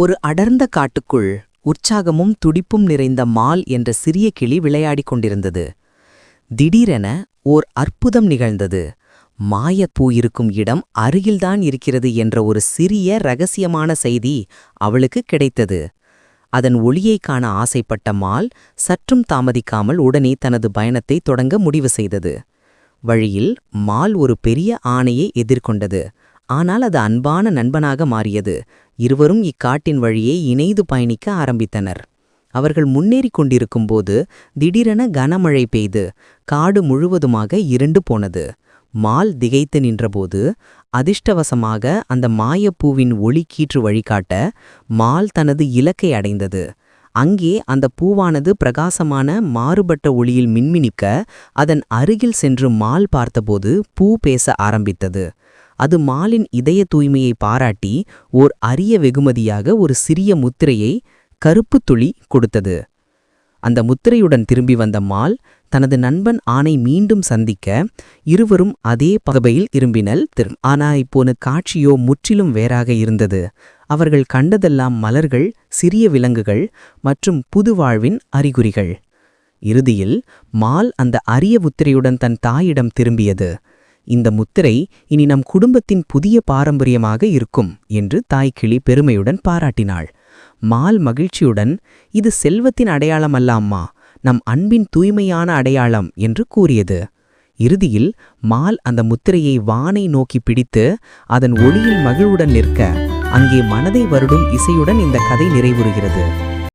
ஒரு அடர்ந்த காட்டுக்குள் உற்சாகமும் துடிப்பும் நிறைந்த மால் என்ற சிறிய கிளி விளையாடிக் கொண்டிருந்தது. திடீரென ஓர் அற்புதம் நிகழ்ந்தது. மாயப்பூ இருக்கும் இடம் அருகில்தான் இருக்கிறது என்ற ஒரு சிறிய ரகசியமான செய்தி அவளுக்கு கிடைத்தது. அதன் ஒளியைக் காண ஆசைப்பட்ட மால் சற்றும் தாமதிக்காமல் உடனே தனது பயணத்தை தொடங்க முடிவு செய்தது. வழியில் மால் ஒரு பெரிய ஆணையை எதிர்கொண்டது. ஆனால் அது அன்பான நண்பனாக மாறியது. இருவரும் இக்காட்டின் வழியே இணைந்து பயணிக்க ஆரம்பித்தனர். அவர்கள் முன்னேறிக் கொண்டிருக்கும்போது திடீரென கனமழை பெய்து காடு முழுவதுமாக இருண்டு போனது. மால் திகைத்து நின்றபோது அதிர்ஷ்டவசமாக அந்த மாயப்பூவின் ஒளி கீற்று வழிகாட்ட மால் தனது இலக்கை அடைந்தது. அங்கே அந்த பூவானது பிரகாசமான மாறுபட்ட ஒளியில் மின்மினிக்க அதன் அருகில் சென்று மால் பார்த்தபோது பூ பேச ஆரம்பித்தது. அது மாலின் இதய தூய்மையை பாராட்டி ஓர் அரிய வெகுமதியாக ஒரு சிறிய முத்திரையை கருப்பு துளி கொடுத்தது. அந்த முத்திரையுடன் திரும்பி வந்த மால் தனது நண்பன் ஆனை மீண்டும் சந்திக்க இருவரும் அதே பகபையில் இரும்பினல் திரும் ஆனா இப்போன காட்சியோ முற்றிலும் வேறாக இருந்தது. அவர்கள் கண்டதெல்லாம் மலர்கள் சிறிய விலங்குகள் மற்றும் புது வாழ்வின் அறிகுறிகள். இறுதியில் மால் அந்த அரிய முத்திரையுடன் தன் தாயிடம் திரும்பியது. இந்த முத்திரை இனி நம் குடும்பத்தின் புதிய பாரம்பரியமாக இருக்கும் என்று தாய்க்கிளி பெருமையுடன் பாராட்டினாள். மால் மகிழ்ச்சியுடன் இது செல்வத்தின் அடையாளம் அல்ல அம்மா நம் அன்பின் தூய்மையான அடையாளம் என்று கூறியது. இறுதியில் மால் அந்த முத்திரையை வானை நோக்கி பிடித்து அதன் ஒளியில் மகிழ்வுடன் நிற்க அங்கே மனதை வருடும் இசையுடன் இந்த கதை நிறைவுறுகிறது.